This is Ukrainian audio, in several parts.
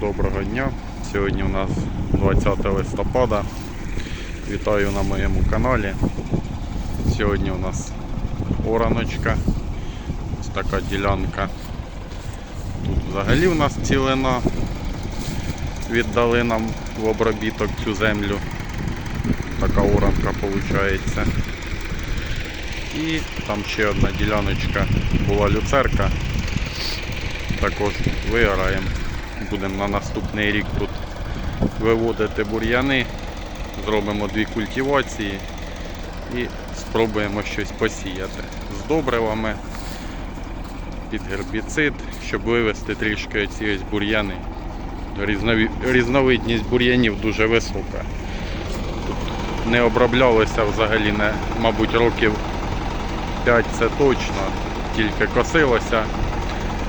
доброго дня. Сьогодні у нас 20 листопада. Вітаю на моєму каналі. Сьогодні у нас ораночка. Ось така ділянка. Тут взагалі у нас цілина. Віддали нам в обробіток цю землю. Така оранка виходить. І там ще одна діляночка була люцерка. Також виграємо. Будемо на наступний рік тут виводити бур'яни. Зробимо дві культивації і спробуємо щось посіяти з добривами під гербіцид, щоб вивести трішки ці ось бур'яни. Різновидність бур'янів дуже висока. Тут не оброблялося взагалі, не, мабуть, років 5 це точно, тільки косилося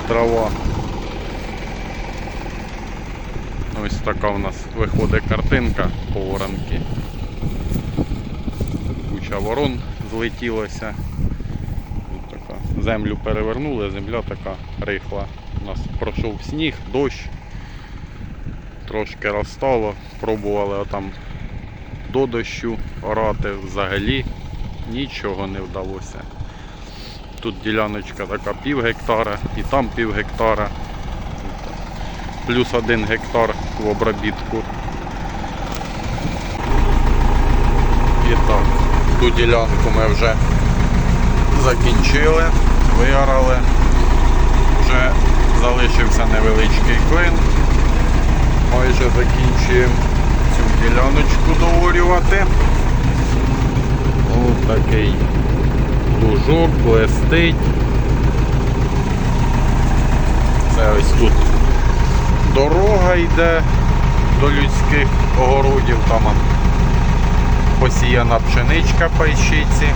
трава. Ось така у нас виходить картинка по оранки. Куча ворон злетілося. Тут така. Землю перевернули, земля така рихла. У нас пройшов сніг, дощ, трошки розстало, пробували отам до дощу орати взагалі нічого не вдалося. Тут діляночка така пів гектара і там пів гектара. Плюс один гектар в обробітку. І так, ту ділянку ми вже закінчили, виорали. Вже залишився невеличкий клин. Майже закінчуємо цю діляночку доорювати. Ось такий лужок блестить. Це ось тут дорога йде до людських огородів, там посіяна пшеничка пайщиці.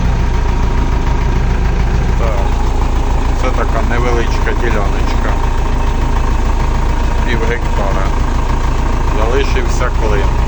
Це така невеличка діляночка. Пів гектара. Залишився клин.